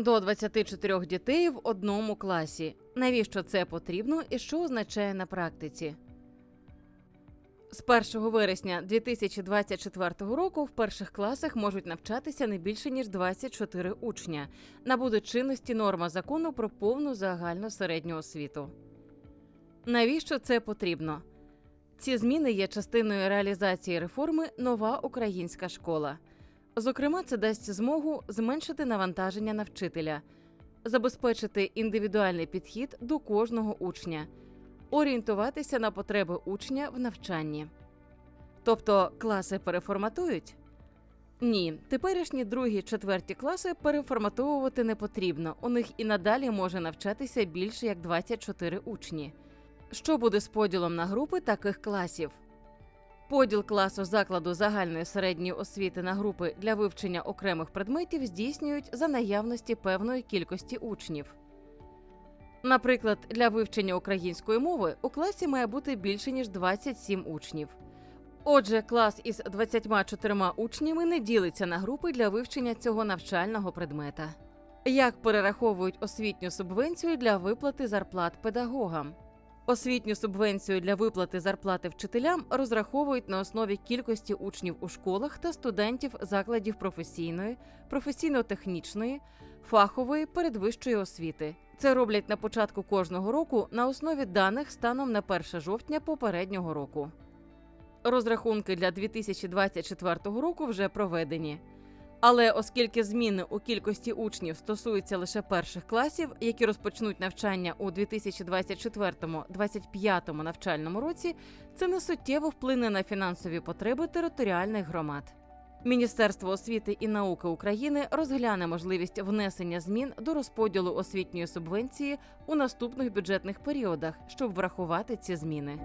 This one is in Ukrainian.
До 24 дітей в одному класі. Навіщо це потрібно і що означає на практиці? З 1 вересня 2024 року в перших класах можуть навчатися не більше ніж 24 учня. Набуде чинності норма закону про повну загальну середню освіту. Навіщо це потрібно? Ці зміни є частиною реалізації реформи Нова українська школа. Зокрема, це дасть змогу зменшити навантаження на вчителя, забезпечити індивідуальний підхід до кожного учня, орієнтуватися на потреби учня в навчанні. Тобто класи переформатують? Ні, теперішні другі, четверті класи переформатовувати не потрібно. У них і надалі може навчатися більше як 24 учні. Що буде з поділом на групи таких класів? Поділ класу закладу загальної середньої освіти на групи для вивчення окремих предметів здійснюють за наявності певної кількості учнів. Наприклад, для вивчення української мови у класі має бути більше ніж 27 учнів. Отже, клас із 24 учнями не ділиться на групи для вивчення цього навчального предмета. Як перераховують освітню субвенцію для виплати зарплат педагогам? Освітню субвенцію для виплати зарплати вчителям розраховують на основі кількості учнів у школах та студентів закладів професійної, професійно-технічної, фахової передвищої освіти. Це роблять на початку кожного року на основі даних станом на 1 жовтня попереднього року. Розрахунки для 2024 року вже проведені. Але оскільки зміни у кількості учнів стосуються лише перших класів, які розпочнуть навчання у 2024-2025 навчальному році, це не суттєво вплине на фінансові потреби територіальних громад. Міністерство освіти і науки України розгляне можливість внесення змін до розподілу освітньої субвенції у наступних бюджетних періодах, щоб врахувати ці зміни.